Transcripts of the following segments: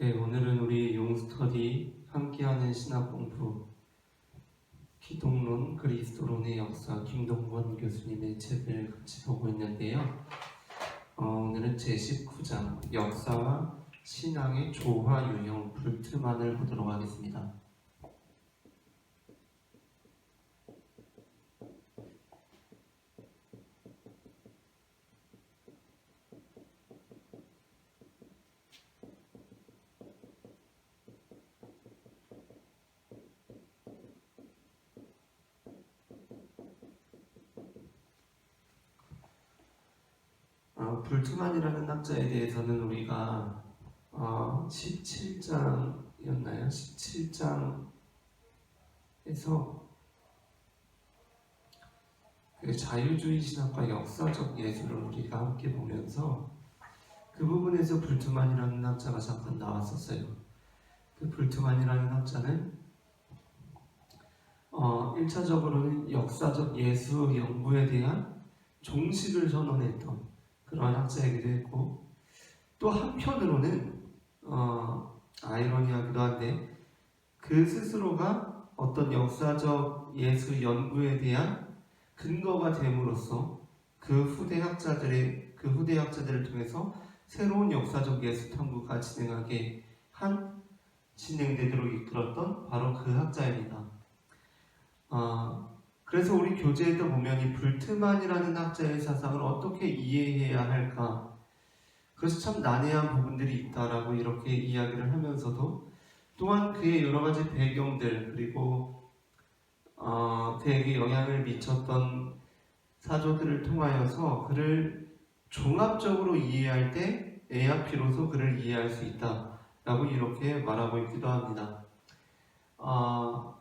네, 오늘은 우리 용스터디 함께하는 신학 공부 기독론 그리스도론의 역사 김동건 교수님의 책을 같이 보고 있는데요. 어, 오늘은 제 19장 역사와 신앙의 조화 유형 불트만을 보도록 하겠습니다. 어, 학자에 대해서는 우리가 어, 17장이었나요? 17장에서 그 자유주의 신학과 역사적 예술을 우리가 함께 보면서 그 부분에서 불투만이라는 학자가 잠깐 나왔었어요. 그 불투만이라는 학자는 어, 1차적으로는 역사적 예수 연구에 대한 종식을 선언했던 그러한 학자이기도 했고 또 한편으로는 어, 아이러니하기도 한데 그 스스로가 어떤 역사적 예수 연구에 대한 근거가 됨으로써 그 후대 학자들의 그 후대 학자들을 통해서 새로운 역사적 예수 탐구가 진행하게 한 진행되도록 이끌었던 바로 그 학자입니다. 어, 그래서 우리 교재에도 보면 이 불트만이라는 학자의 사상을 어떻게 이해해야 할까? 그래서 참 난해한 부분들이 있다라고 이렇게 이야기를 하면서도 또한 그의 여러 가지 배경들 그리고 어, 그에게 영향을 미쳤던 사조들을 통하여서 그를 종합적으로 이해할 때 에야 비로소 그를 이해할 수 있다라고 이렇게 말하고 있기도 합니다. 어,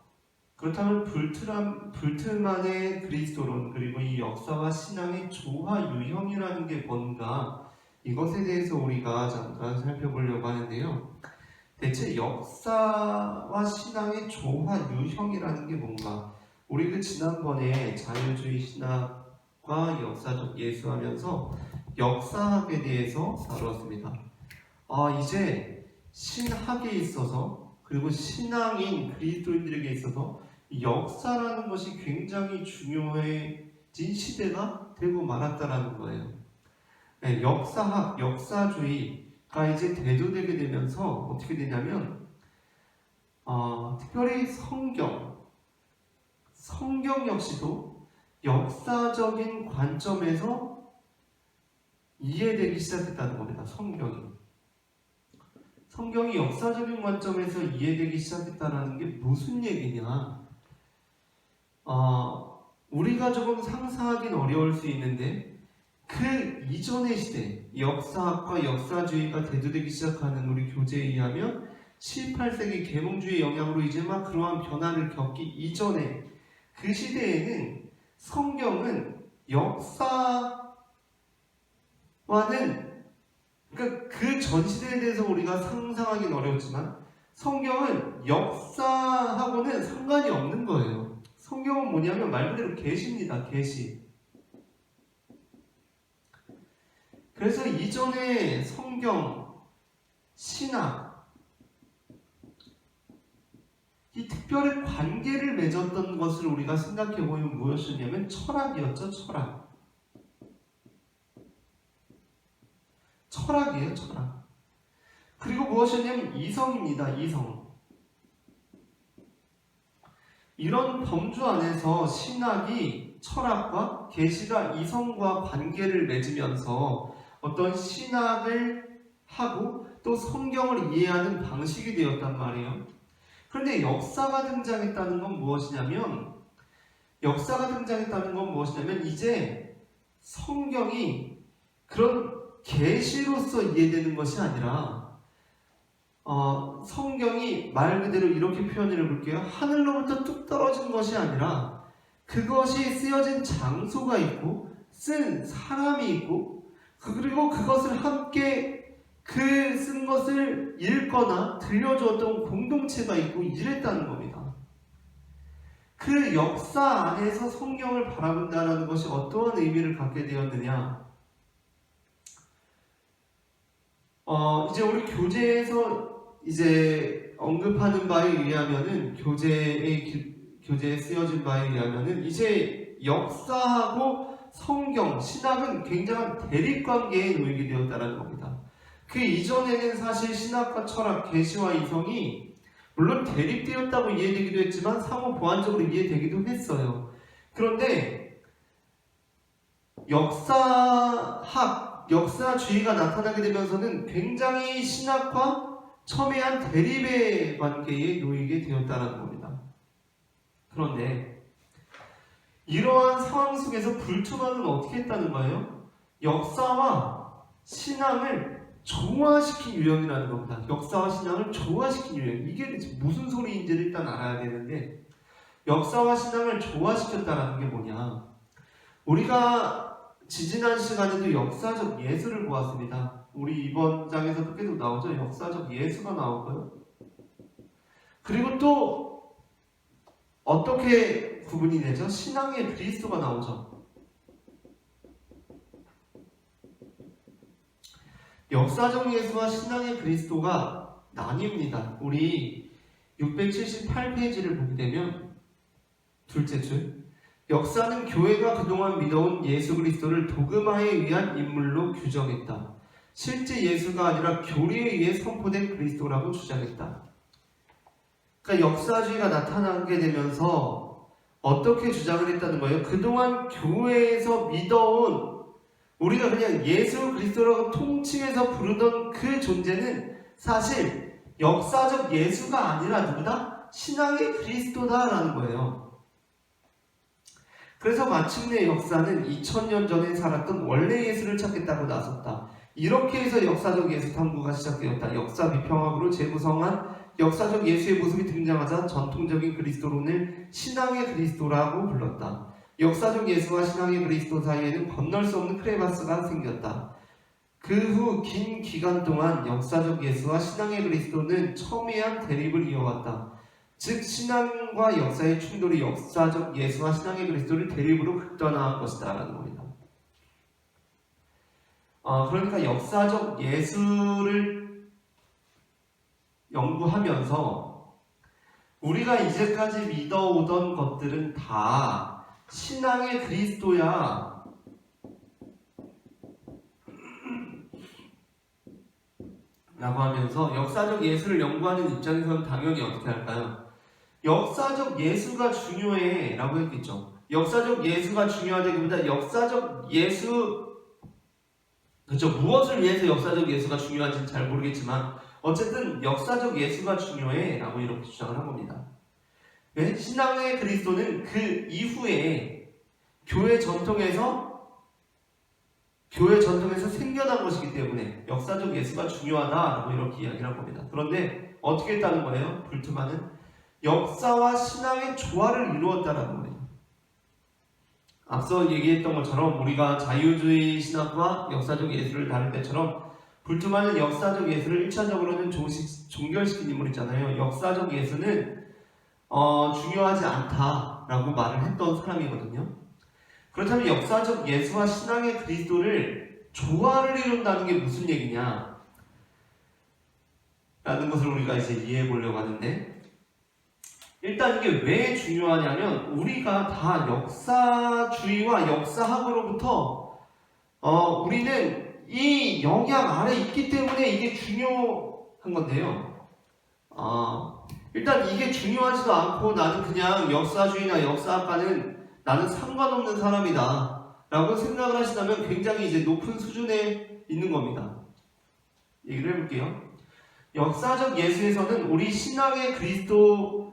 그렇다면 불트람, 불트만의 그리스도론 그리고 이 역사와 신앙의 조화 유형이라는 게 뭔가 이것에 대해서 우리가 잠깐 살펴보려고 하는데요. 대체 역사와 신앙의 조화 유형이라는 게 뭔가 우리 그 지난번에 자유주의 신학과 역사적 예수하면서 역사학에 대해서 다루었습니다. 아 이제 신학에 있어서 그리고 신앙인 그리스도인들에게 있어서 역사라는 것이 굉장히 중요해진 시대가 되고 말았다라는 거예요. 네, 역사학, 역사주의가 이제 대두되게 되면서 어떻게 되냐면 어, 특별히 성경, 성경 역시도 역사적인 관점에서 이해되기 시작했다는 겁니다. 성경이. 성경이 역사적인 관점에서 이해되기 시작했다는 게 무슨 얘기냐? 어, 우리가 조금 상상하기는 어려울 수 있는데 그 이전의 시대, 역사학과 역사주의가 대두되기 시작하는 우리 교재에 의하면 7, 8세기 계몽주의 영향으로 이제 막 그러한 변화를 겪기 이전에 그 시대에는 성경은 역사와는 그러니까 그 전 시대에 대해서 우리가 상상하기는 어렵지만 성경은 역사하고는 상관이 없는 거예요. 성경은 뭐냐면 말 그대로 계시입니다. 계시. 그래서 이전에 성경, 신학, 이 특별히 관계를 맺었던 것을 우리가 생각해 보면 무엇이냐면 철학이었죠, 철학. 철학이에요, 철학. 그리고 무엇이냐면 이성입니다, 이성. 이런 범주 안에서 신학이 철학과 계시가 이성과 관계를 맺으면서 어떤 신학을 하고 또 성경을 이해하는 방식이 되었단 말이에요. 그런데 역사가 등장했다는 건 무엇이냐면 역사가 등장했다는 건 무엇이냐면 이제 성경이 그런 계시로서 이해되는 것이 아니라 어, 성경이 말 그대로 이렇게 표현을 해볼게요. 하늘로부터 뚝 떨어진 것이 아니라 그것이 쓰여진 장소가 있고 쓴 사람이 있고 그리고 그것을 함께 그 쓴 것을 읽거나 들려주었던 공동체가 있고 이랬다는 겁니다. 그 역사 안에서 성경을 바라본다는 것이 어떠한 의미를 갖게 되었느냐? 어, 이제 우리 교재에서 이제 언급하는 바에 의하면은 교재의 기- 교재에 쓰여진 바에 의하면은 이제 역사하고 성경, 신학은 굉장한 대립 관계에 놓이게 되었다는 겁니다. 그 이전에는 사실 신학과 철학, 계시와 이성이 물론 대립되었다고 이해되기도 했지만 상호 보완적으로 이해되기도 했어요. 그런데 역사학, 역사주의가 나타나게 되면서는 굉장히 신학과 첨예한 대립의 관계에 놓이게 되었다는 겁니다. 그런데 이러한 상황 속에서 불투만은 어떻게 했다는 거예요? 역사와 신앙을 조화시킨 유형이라는 겁니다. 역사와 신앙을 조화시킨 유형. 이게 무슨 소리인지를 일단 알아야 되는데 역사와 신앙을 조화시켰다라는 게 뭐냐? 우리가 지지난 시간에도 역사적 예술을 보았습니다. 우리 이번 장에서도 계속 나오죠. 역사적 예수가 나오고요. 그리고 또 어떻게 구분이 되죠? 신앙의 그리스도가 나오죠. 역사적 예수와 신앙의 그리스도가 나뉩니다. 우리 678페이지를 보게 되면 둘째 줄 역사는 교회가 그동안 믿어온 예수 그리스도를 도그마에 의한 인물로 규정했다. 실제 예수가 아니라 교리에 의해 선포된 그리스도라고 주장했다. 그러니까 역사주의가 나타나게 되면서 어떻게 주장을 했다는 거예요? 그동안 교회에서 믿어온 우리가 그냥 예수 그리스도라고 통칭해서 부르던 그 존재는 사실 역사적 예수가 아니라 누구다? 신앙의 그리스도다라는 거예요. 그래서 마침내 역사는 2000년 전에 살았던 원래 예수를 찾겠다고 나섰다. 이렇게 해서 역사적 예수 탐구가 시작되었다. 역사 비평학으로 재구성한 역사적 예수의 모습이 등장하자 전통적인 그리스도론을 신앙의 그리스도라고 불렀다. 역사적 예수와 신앙의 그리스도 사이에는 건널 수 없는 크레바스가 생겼다. 그 후 긴 기간 동안 역사적 예수와 신앙의 그리스도는 첨예한 대립을 이어왔다. 즉 신앙과 역사의 충돌이 역사적 예수와 신앙의 그리스도를 대립으로 극단화한 것이다라는 겁니다. 어, 그러니까 역사적 예수를 연구하면서 우리가 이제까지 믿어오던 것들은 다 신앙의 그리스도야. 라고 하면서 역사적 예수를 연구하는 입장에서는 당연히 어떻게 할까요? 역사적 예수가 중요해 라고 했겠죠. 역사적 예수가 중요하다기보다 역사적 예수 그렇죠. 무엇을 위해서 역사적 예수가 중요한지는 잘 모르겠지만 어쨌든 역사적 예수가 중요해 라고 이렇게 주장을 한 겁니다. 왜? 신앙의 그리스도는 그 이후에 교회 전통에서 교회 전통에서 생겨난 것이기 때문에 역사적 예수가 중요하다라고 이렇게 이야기를 한 겁니다. 그런데 어떻게 했다는 거예요? 불트만은 역사와 신앙의 조화를 이루었다라는 거예요. 앞서 얘기했던 것처럼 우리가 자유주의 신학과 역사적 예술을 다룰 때처럼 불투만은 역사적 예술을 1차적으로는 종결시킨 인물이잖아요. 역사적 예술은 어, 중요하지 않다라고 말을 했던 사람이거든요. 그렇다면 역사적 예수와 신앙의 그리스도를 조화를 이룬다는 게 무슨 얘기냐? 라는 것을 우리가 이제 이해해 보려고 하는데 일단 이게 왜 중요하냐면 우리가 다 역사주의와 역사학으로부터 어, 우리는 이 영향 아래 있기 때문에 이게 중요한 건데요. 어, 일단 이게 중요하지도 않고 나는 그냥 역사주의나 역사학과는 나는 상관없는 사람이다. 라고 생각을 하시다면 굉장히 이제 높은 수준에 있는 겁니다. 얘기를 해볼게요. 역사적 예수에서는 우리 신앙의 그리스도가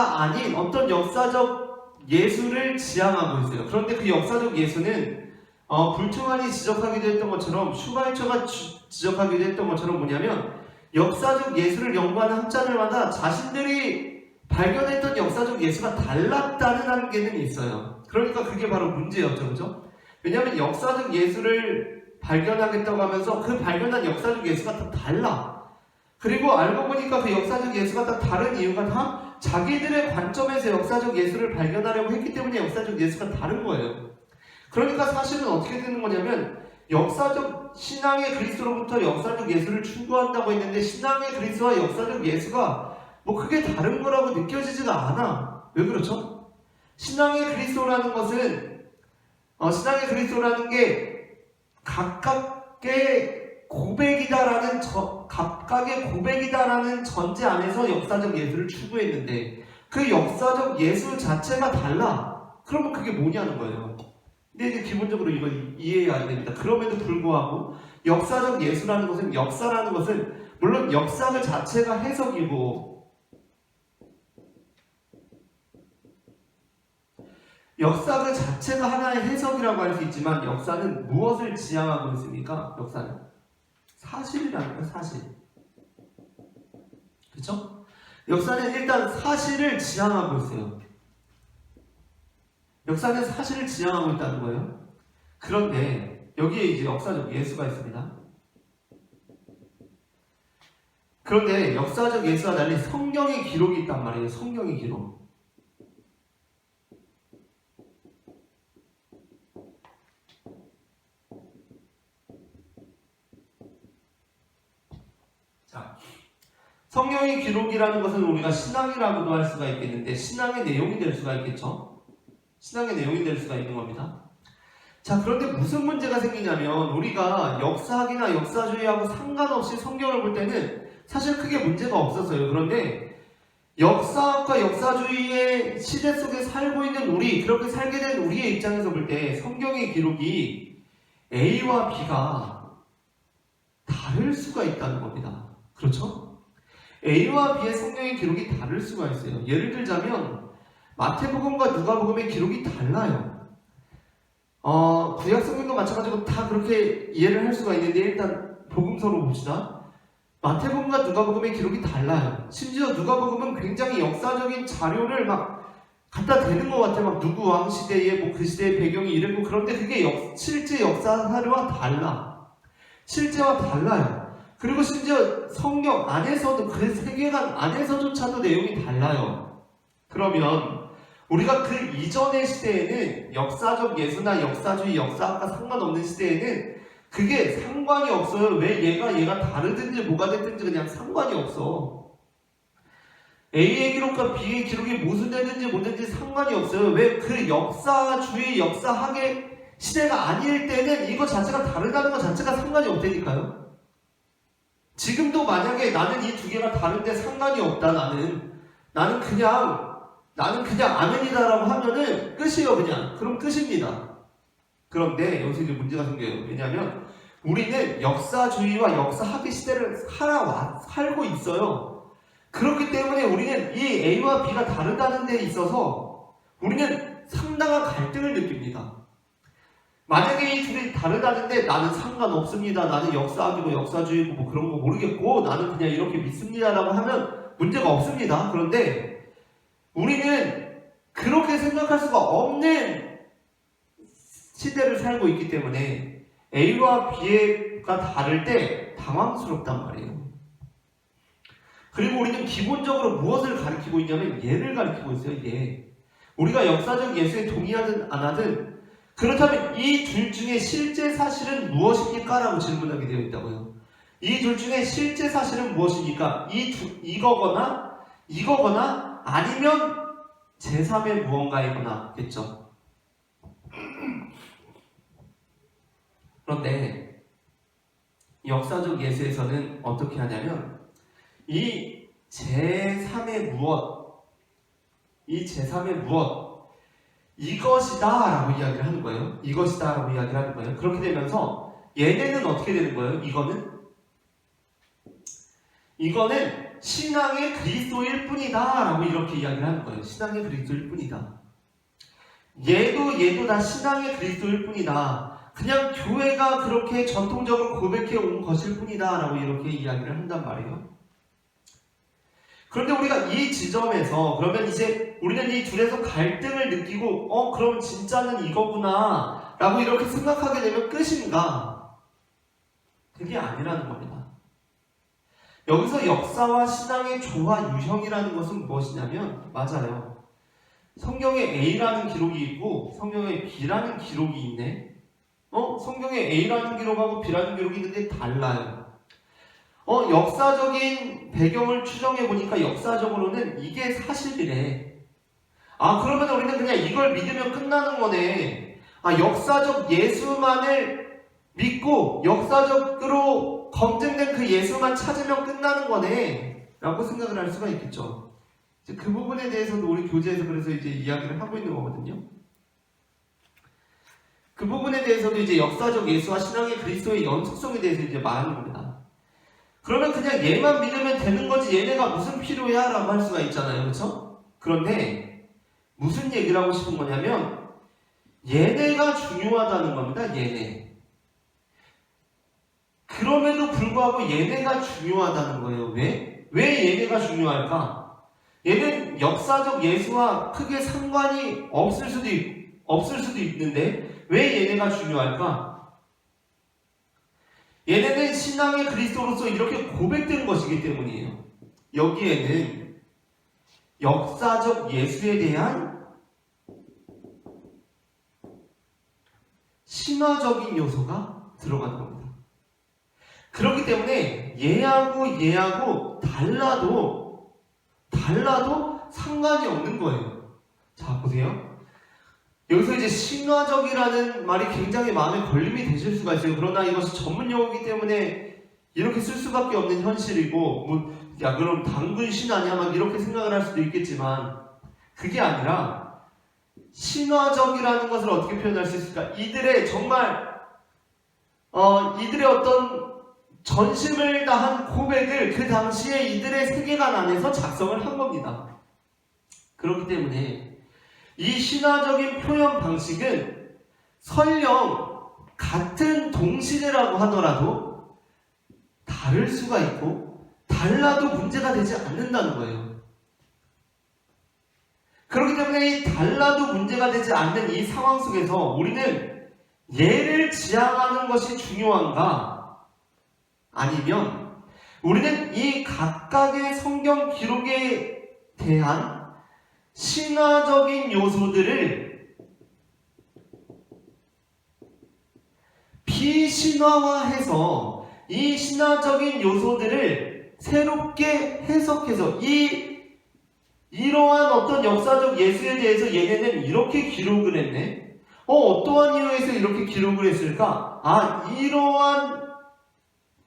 아닌 어떤 역사적 예수를 지향하고 있어요. 그런데 그 역사적 예수는 어, 불투만이 지적하기도 했던 것처럼 슈바이처가 주- 지적하기도 했던 것처럼 뭐냐면 역사적 예수를 연구하는 학자들마다 자신들이 발견했던 역사적 예수가 달랐다는 한계는 있어요. 그러니까 그게 바로 문제였죠, 그죠? 왜냐하면 역사적 예수를 발견하겠다고 하면서 그 발견한 역사적 예수가 다 달라. 그리고 알고 보니까 그 역사적 예수가 다 다른 이유가 다 자기들의 관점에서 역사적 예수를 발견하려고 했기 때문에 역사적 예수가 다른 거예요. 그러니까 사실은 어떻게 되는 거냐면 역사적 신앙의 그리스도로부터 역사적 예수를 추구한다고 했는데 신앙의 그리스도와 역사적 예수가 뭐 크게 다른 거라고 느껴지지가 않아. 왜 그렇죠? 신앙의 그리스도라는 것은 어, 신앙의 그리스도라는 게 각각의 고백이다라는 저, 각각의 고백이다라는 전제 안에서 역사적 예수를 추구했는데 그 역사적 예수 자체가 달라. 그러면 그게 뭐냐는 거예요. 근데 이제 기본적으로 이걸 이해해야 됩니다. 그럼에도 불구하고 역사적 예수라는 것은 역사라는 것은 물론 역사 그 자체가 해석이고 역사 그 자체가 하나의 해석이라고 할 수 있지만 역사는 무엇을 지향하고 있습니까? 역사는 사실이라는 거예요. 사실. 그렇죠? 역사는 일단 사실을 지향하고 있어요. 역사는 사실을 지향하고 있다는 거예요. 그런데 여기에 이제 역사적 예수가 있습니다. 그런데 역사적 예수와 달리 성경의 기록이 있단 말이에요. 성경의 기록. 자, 성경의 기록이라는 것은 우리가 신앙이라고도 할 수가 있겠는데 신앙의 내용이 될 수가 있겠죠. 신앙의 내용이 될 수가 있는 겁니다. 자, 그런데 무슨 문제가 생기냐면 우리가 역사학이나 역사주의하고 상관없이 성경을 볼 때는 사실 크게 문제가 없었어요. 그런데 역사학과 역사주의의 시대 속에 살고 있는 우리, 그렇게 살게 된 우리의 입장에서 볼 때 성경의 기록이 A와 B가 다를 수가 있다는 겁니다. 그렇죠? A와 B의 성경의 기록이 다를 수가 있어요. 예를 들자면 마태복음과 누가복음의 기록이 달라요. 어, 구약 성경도 마찬가지고 다 그렇게 이해를 할 수가 있는데 일단 복음서로 봅시다. 마태복음과 누가복음의 기록이 달라요. 심지어 누가복음은 굉장히 역사적인 자료를 막 갖다 대는 것 같아요. 막 누구 왕 시대에 뭐 그 시대의 배경이 이랬고 그런데 그게 역, 실제 역사 사료와 달라. 실제와 달라요. 그리고 심지어 성경 안에서도 그 세계관 안에서조차도 내용이 달라요. 그러면 우리가 그 이전의 시대에는 역사적 예수나 역사주의 역사학과 상관없는 시대에는 그게 상관이 없어요. 왜 얘가 얘가 다르든지 뭐가 됐든지 그냥 상관이 없어. A의 기록과 B의 기록이 무슨 되든지 뭐든지 상관이 없어요. 왜 그 역사주의 역사학의 시대가 아닐 때는 이거 자체가 다르다는 것 자체가 상관이 없다니까요. 지금도 만약에 나는 이 두 개가 다른데 상관이 없다 나는 나는 그냥 나는 그냥 아멘이다라고 하면은 끝이에요 그냥 그럼 끝입니다. 그런데 여기서 이제 문제가 생겨요. 왜냐하면 우리는 역사주의와 역사학의 시대를 살아와 살고 있어요. 그렇기 때문에 우리는 이 A와 B가 다르다는 데 있어서 우리는 상당한 갈등을 느낍니다. 만약에 이 둘이 다르다는데 나는 상관없습니다. 나는 역사학이고 역사주의고 뭐 그런 거 모르겠고 나는 그냥 이렇게 믿습니다라고 하면 문제가 없습니다. 그런데 우리는 그렇게 생각할 수가 없는 시대를 살고 있기 때문에 A와 B가 다를 때 당황스럽단 말이에요. 그리고 우리는 기본적으로 무엇을 가리키고 있냐면 예를 가리키고 있어요. 예. 우리가 역사적 예수에 동의하든 안 하든 그렇다면 이 둘 중에 실제 사실은 무엇입니까? 라고 질문하게 되어 있다고요. 이 둘 중에 실제 사실은 무엇입니까? 이 두, 이거거나 이거거나 아니면 제3의 무언가이거나 겠죠. 그런데 역사적 예수에서는 어떻게 하냐면 이 제3의 무엇, 이 제3의 무엇, 이것이다 라고 이야기를 하는 거예요. 이것이다 라고 이야기를 하는 거예요. 그렇게 되면서 얘네는 어떻게 되는 거예요? 이거는? 이거는 신앙의 그리스도일 뿐이다 라고 이렇게 이야기를 하는 거예요. 신앙의 그리스도일 뿐이다. 얘도 얘도 다 신앙의 그리스도일 뿐이다. 그냥 교회가 그렇게 전통적으로 고백해 온 것일 뿐이다 라고 이렇게 이야기를 한단 말이에요. 그런데 우리가 이 지점에서 그러면 이제 우리는 이 둘에서 갈등을 느끼고 어 그럼 진짜는 이거구나 라고 이렇게 생각하게 되면 끝인가? 그게 아니라는 겁니다. 여기서 역사와 신앙의 조화 유형이라는 것은 무엇이냐면 맞아요. 성경에 A라는 기록이 있고 성경에 B라는 기록이 있네. 어? 성경에 A라는 기록하고 B라는 기록이 있는데 달라요. 어, 역사적인 배경을 추정해 보니까 역사적으로는 이게 사실이래. 아, 그러면 우리는 그냥 이걸 믿으면 끝나는 거네. 아, 역사적 예수만을 믿고 역사적으로 검증된 그 예수만 찾으면 끝나는 거네. 라고 생각을 할 수가 있겠죠. 이제 그 부분에 대해서도 우리 교재에서 그래서 이제 이야기를 하고 있는 거거든요. 그 부분에 대해서도 이제 역사적 예수와 신앙의 그리스도의 연속성에 대해서 이제 말하는 겁니다. 그러면 그냥 얘만 믿으면 되는 거지 얘네가 무슨 필요야? 라고 할 수가 있잖아요. 그렇죠? 그런데 무슨 얘기를 하고 싶은 거냐면 얘네가 중요하다는 겁니다. 얘네. 그럼에도 불구하고 얘네가 중요하다는 거예요. 왜? 왜 얘네가 중요할까? 얘는 역사적 예수와 크게 상관이 없을 수도 있, 없을 수도 있는데 왜 얘네가 중요할까? 얘네는 신앙의 그리스도로서 이렇게 고백된 것이기 때문이에요. 여기에는 역사적 예수에 대한 신화적인 요소가 들어가는 겁니다. 그렇기 때문에 얘하고 얘하고 달라도 달라도 상관이 없는 거예요. 자 보세요. 여기서 이제 신화적이라는 말이 굉장히 마음에 걸림이 되실 수가 있어요. 그러나 이것이 전문 용어이기 때문에 이렇게 쓸 수밖에 없는 현실이고, 뭐, 야, 그럼 당군 신 아니야? 막 이렇게 생각을 할 수도 있겠지만, 그게 아니라, 신화적이라는 것을 어떻게 표현할 수 있을까? 이들의 정말, 어, 이들의 어떤 전심을 다한 고백을 그 당시에 이들의 세계관 안에서 작성을 한 겁니다. 그렇기 때문에, 이 신화적인 표현 방식은 설령 같은 동시대라고 하더라도 다를 수가 있고 달라도 문제가 되지 않는다는 거예요. 그렇기 때문에 이 달라도 문제가 되지 않는 이 상황 속에서 우리는 얘를 지향하는 것이 중요한가? 아니면 우리는 이 각각의 성경 기록에 대한 신화적인 요소들을 비신화화해서 이 신화적인 요소들을 새롭게 해석해서 이 이러한 어떤 역사적 예수에 대해서 얘네는 이렇게 기록을 했네. 어, 어떠한 이유에서 이렇게 기록을 했을까? 아, 이러한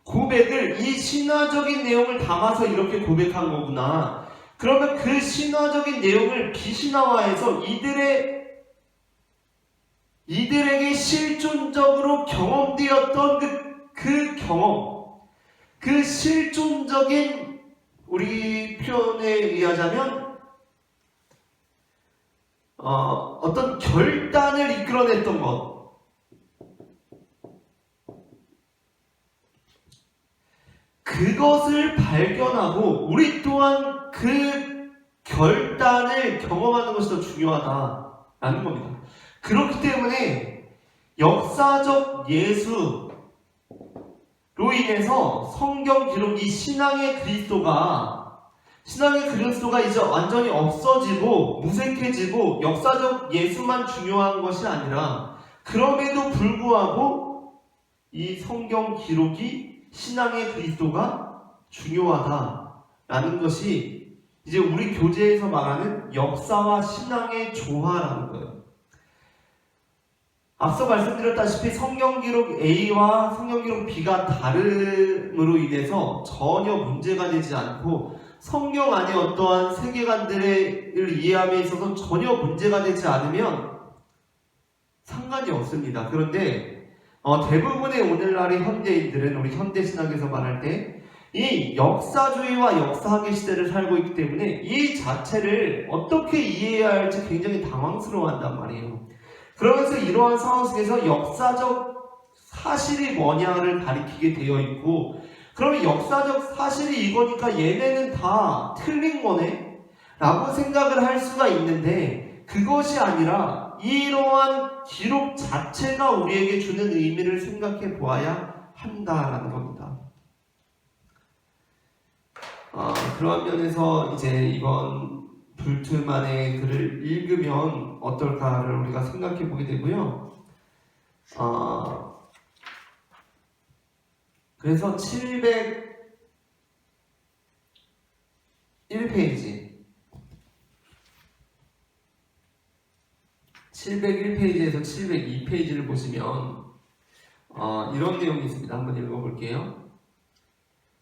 고백을 이 신화적인 내용을 담아서 이렇게 고백한 거구나. 그러면 그 신화적인 내용을 비신화화해서 이들의 이들에게 실존적으로 경험되었던 그, 그 경험, 그 실존적인 우리 표현에 의하자면 어, 어떤 결단을 이끌어냈던 것, 그것을 발견하고 우리 또한 그 결단을 경험하는 것이 더 중요하다라는 겁니다. 그렇기 때문에 역사적 예수로 인해서 성경 기록이 신앙의 그리스도가 신앙의 그리스도가 이제 완전히 없어지고 무색해지고 역사적 예수만 중요한 것이 아니라 그럼에도 불구하고 이 성경 기록이 신앙의 그리스도가 중요하다라는 것이 이제 우리 교재에서 말하는 역사와 신앙의 조화라는 거예요. 앞서 말씀드렸다시피 성경 기록 A와 성경 기록 B가 다름으로 인해서 전혀 문제가 되지 않고 성경 안에 어떠한 세계관들을 이해함에 있어서 전혀 문제가 되지 않으면 상관이 없습니다. 그런데 어, 대부분의 오늘날의 현대인들은 우리 현대 신학에서 말할 때 이 역사주의와 역사학의 시대를 살고 있기 때문에 이 자체를 어떻게 이해해야 할지 굉장히 당황스러워한단 말이에요. 그러면서 이러한 상황 속에서 역사적 사실이 뭐냐를 가리키게 되어 있고 그러면 역사적 사실이 이거니까 얘네는 다 틀린 거네? 라고 생각을 할 수가 있는데 그것이 아니라 이러한 기록 자체가 우리에게 주는 의미를 생각해 보아야 한다라는 겁니다. 어, 그런 면에서 이제 이번 불트만의 글을 읽으면 어떨까를 우리가 생각해 보게 되고요. 어, 그래서 701페이지 701페이지에서 702페이지를 보시면 어, 이런 내용이 있습니다. 한번 읽어볼게요.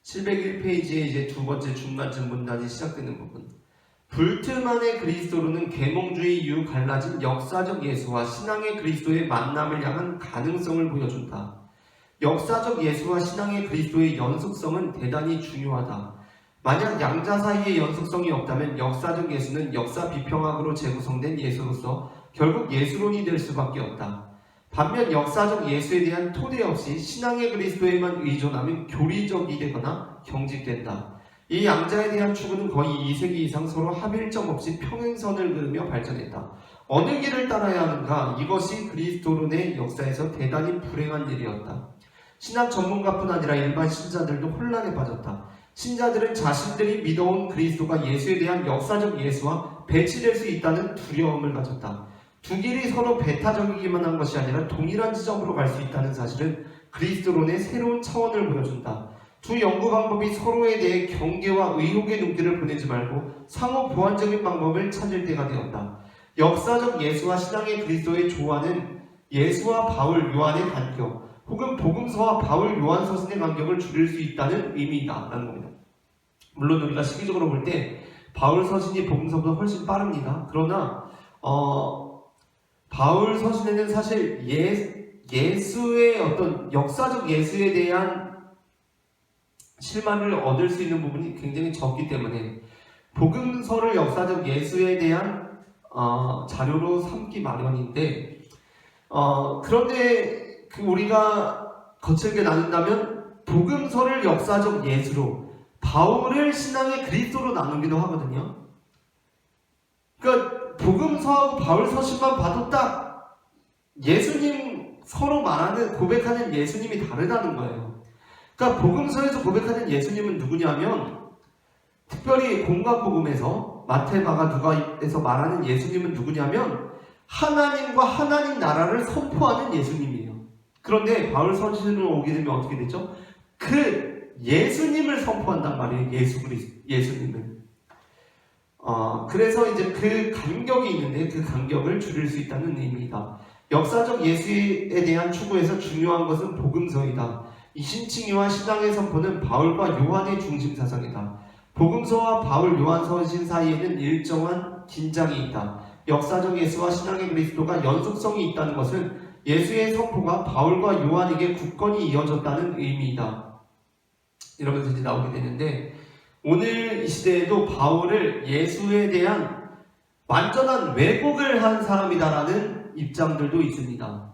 701페이지에 이제 두 번째 중간쯤 문단이 시작되는 부분. 불틀만의 그리스도로는 계몽주의 이후 갈라진 역사적 예수와 신앙의 그리스도의 만남을 향한 가능성을 보여준다. 역사적 예수와 신앙의 그리스도의 연속성은 대단히 중요하다. 만약 양자 사이의 연속성이 없다면 역사적 예수는 역사 비평학으로 재구성된 예수로서 결국 예수론이 될 수밖에 없다. 반면 역사적 예수에 대한 토대 없이 신앙의 그리스도에만 의존하면 교리적이 되거나 경직된다. 이 양자에 대한 추구는 거의 2세기 이상 서로 합일점 없이 평행선을 그으며 발전했다. 어느 길을 따라야 하는가? 이것이 그리스도론의 역사에서 대단히 불행한 일이었다. 신학 전문가뿐 아니라 일반 신자들도 혼란에 빠졌다. 신자들은 자신들이 믿어온 그리스도가 예수에 대한 역사적 예수와 배치될 수 있다는 두려움을 가졌다. 두 길이 서로 배타적이기만 한 것이 아니라 동일한 지점으로 갈 수 있다는 사실은 그리스도론의 새로운 차원을 보여준다. 두 연구 방법이 서로에 대해 경계와 의혹의 눈길을 보내지 말고 상호 보완적인 방법을 찾을 때가 되었다. 역사적 예수와 신앙의 그리스도의 조화는 예수와 바울, 요한의 간격, 혹은 복음서와 바울, 요한 서신의 간격을 줄일 수 있다는 의미이다 라는 겁니다. 물론 우리가 시기적으로 볼 때 바울 서신이 복음서보다 훨씬 빠릅니다. 그러나 어, 바울 서신에는 사실 예, 예수의 어떤 역사적 예수에 대한 실마리를 얻을 수 있는 부분이 굉장히 적기 때문에 복음서를 역사적 예수에 대한 어, 자료로 삼기 마련인데 어, 그런데 그 우리가 거칠게 나눈다면 복음서를 역사적 예수로 바울을 신앙의 그리스도로 나누기도 하거든요. 그러니까 복음서하고 바울 서신만 봐도 딱 예수님 서로 말하는 고백하는 예수님이 다르다는 거예요. 그러니까 복음서에서 고백하는 예수님은 누구냐면 특별히 공각복음에서 마태, 마가, 누가에서 말하는 예수님은 누구냐면 하나님과 하나님 나라를 선포하는 예수님이에요. 그런데 바울 서신으로 오게 되면 어떻게 되죠? 그 예수님을 선포한단 말이에요. 예수 그리스 예수님을. 어, 그래서 이제 그 간격이 있는데 그 간격을 줄일 수 있다는 의미이다. 역사적 예수에 대한 추구에서 중요한 것은 복음서이다. 이 신칭이와 신앙의 선포는 바울과 요한의 중심 사상이다. 복음서와 바울, 요한 서신 사이에는 일정한 긴장이 있다. 역사적 예수와 신앙의 그리스도가 연속성이 있다는 것은 예수의 선포가 바울과 요한에게 굳건히 이어졌다는 의미이다. 이러면서 이제 나오게 되는데 오늘 이 시대에도 바울을 예수에 대한 완전한 왜곡을 한 사람이다라는 입장들도 있습니다.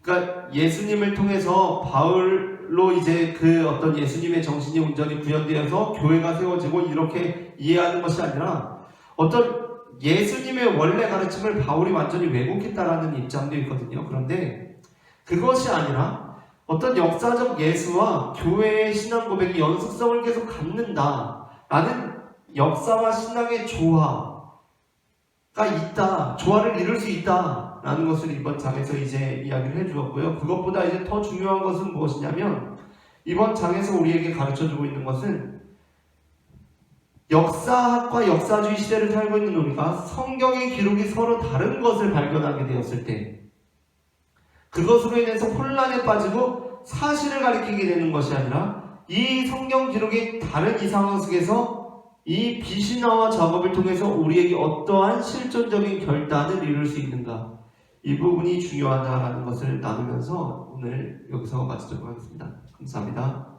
그러니까 예수님을 통해서 바울로 이제 그 어떤 예수님의 정신이 온전히 구현되어서 교회가 세워지고 이렇게 이해하는 것이 아니라 어떤 예수님의 원래 가르침을 바울이 완전히 왜곡했다라는 입장도 있거든요. 그런데 그것이 아니라 어떤 역사적 예수와 교회의 신앙 고백이 연속성을 계속 갖는다 라는 역사와 신앙의 조화가 있다, 조화를 이룰 수 있다 라는 것을 이번 장에서 이제 이야기를 해주었고요. 그것보다 이제 더 중요한 것은 무엇이냐면 이번 장에서 우리에게 가르쳐 주고 있는 것은 역사학과 역사주의 시대를 살고 있는 우리가 성경의 기록이 서로 다른 것을 발견하게 되었을 때 그것으로 인해서 혼란에 빠지고 사실을 가리키게 되는 것이 아니라 이 성경 기록의 다른 이 상황 속에서 이 비신화와 작업을 통해서 우리에게 어떠한 실존적인 결단을 이룰 수 있는가 이 부분이 중요하다라는 것을 나누면서 오늘 여기서 마치도록 하겠습니다. 감사합니다.